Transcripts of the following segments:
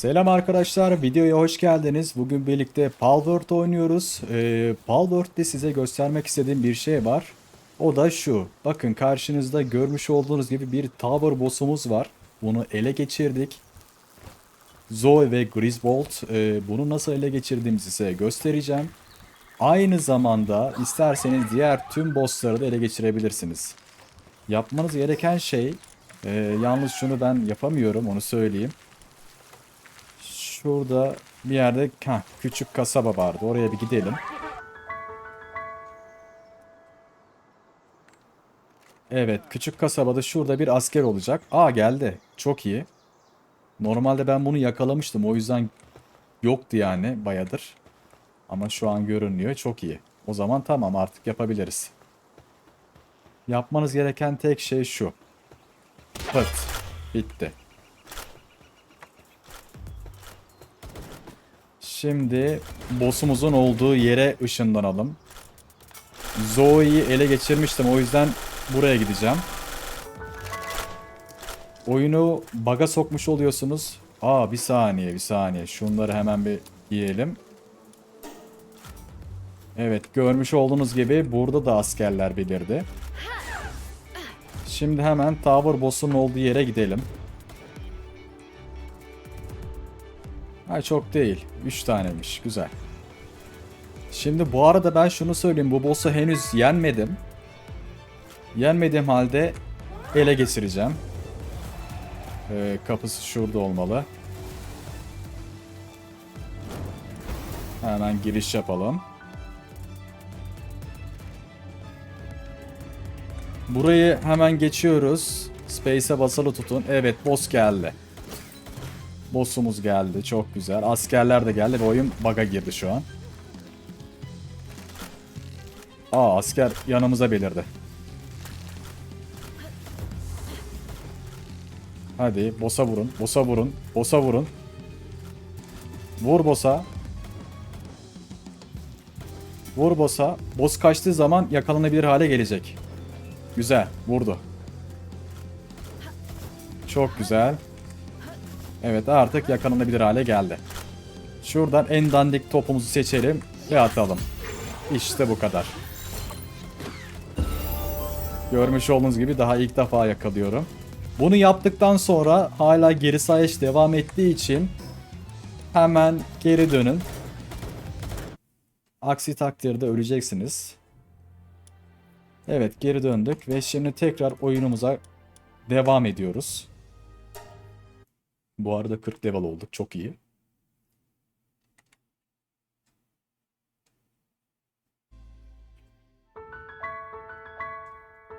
Selam arkadaşlar, videoya hoş geldiniz. Bugün birlikte Palworld oynuyoruz. Ee, Palworld'de size göstermek istediğim bir şey var. O da şu. Bakın karşınızda görmüş olduğunuz gibi bir Tower boss'umuz var. Bunu ele geçirdik. Zoe ve Griswold. Ee, bunu nasıl ele geçirdiğimizi size göstereceğim. Aynı zamanda isterseniz diğer tüm bossları da ele geçirebilirsiniz. Yapmanız gereken şey, e, yalnız şunu ben yapamıyorum onu söyleyeyim. Şurada bir yerde heh, küçük kasaba vardı. Oraya bir gidelim. Evet, küçük kasabada şurada bir asker olacak. Aa geldi. Çok iyi. Normalde ben bunu yakalamıştım. O yüzden yoktu yani bayadır. Ama şu an görünüyor. Çok iyi. O zaman tamam artık yapabiliriz. Yapmanız gereken tek şey şu. Pıt. Bitti. Şimdi boss'umuzun olduğu yere ışınlanalım. Zoe'yi ele geçirmiştim o yüzden buraya gideceğim. Oyunu baga sokmuş oluyorsunuz. Aa bir saniye bir saniye. Şunları hemen bir yiyelim. Evet görmüş olduğunuz gibi burada da askerler belirdi. Şimdi hemen Tower Boss'un olduğu yere gidelim. Ay çok değil. 3 tanemiş. Güzel. Şimdi bu arada ben şunu söyleyeyim. Bu boss'u henüz yenmedim. Yenmediğim halde ele geçireceğim. Ee, kapısı şurada olmalı. Hemen giriş yapalım. Burayı hemen geçiyoruz. Space'e basılı tutun. Evet boss geldi. Boss'umuz geldi. Çok güzel. Askerler de geldi ve oyun bug'a girdi şu an. Aa asker yanımıza belirdi. Hadi boss'a vurun. Boss'a vurun. Boss'a vurun. Vur boss'a. Vur boss'a. Boss kaçtığı zaman yakalanabilir hale gelecek. Güzel. Vurdu. Çok güzel. Evet artık yakalanabilir hale geldi. Şuradan en dandik topumuzu seçelim ve atalım. İşte bu kadar. Görmüş olduğunuz gibi daha ilk defa yakalıyorum. Bunu yaptıktan sonra hala geri sayış devam ettiği için hemen geri dönün. Aksi takdirde öleceksiniz. Evet geri döndük ve şimdi tekrar oyunumuza devam ediyoruz. Bu arada 40 level olduk. Çok iyi.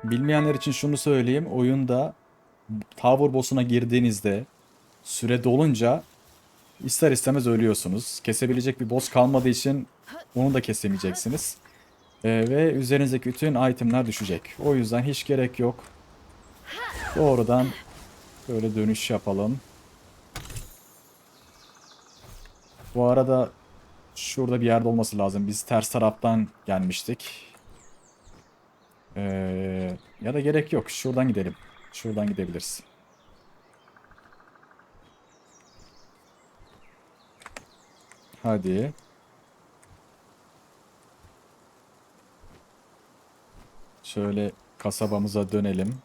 Bilmeyenler için şunu söyleyeyim. Oyunda Tower Boss'una girdiğinizde süre dolunca ister istemez ölüyorsunuz. Kesebilecek bir boss kalmadığı için onu da kesemeyeceksiniz. Ee, ve üzerinizdeki bütün itemler düşecek. O yüzden hiç gerek yok. Doğrudan böyle dönüş yapalım. Bu arada şurada bir yerde olması lazım. Biz ters taraftan gelmiştik. Ee, ya da gerek yok. Şuradan gidelim. Şuradan gidebiliriz. Hadi. Şöyle kasabamıza dönelim.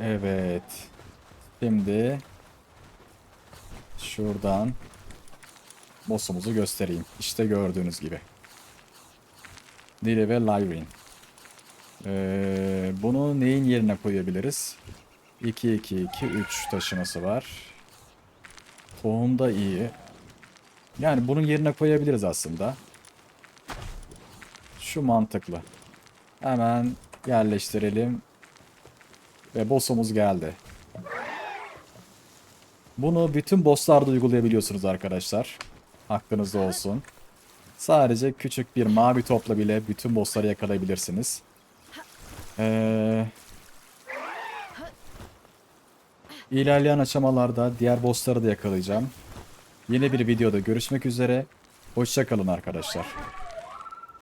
Evet. Şimdi şuradan boss'umuzu göstereyim. İşte gördüğünüz gibi. Nile ve Lyrin. Ee, bunu neyin yerine koyabiliriz? 2 2 2 3 taşıması var. Tohum da iyi. Yani bunun yerine koyabiliriz aslında. Şu mantıklı. Hemen yerleştirelim. Ve boss'umuz geldi. Bunu bütün bosslarda uygulayabiliyorsunuz arkadaşlar. Aklınızda olsun. Sadece küçük bir mavi topla bile bütün bossları yakalayabilirsiniz. Ee, ilerleyen aşamalarda diğer bossları da yakalayacağım. Yeni bir videoda görüşmek üzere. Hoşçakalın arkadaşlar.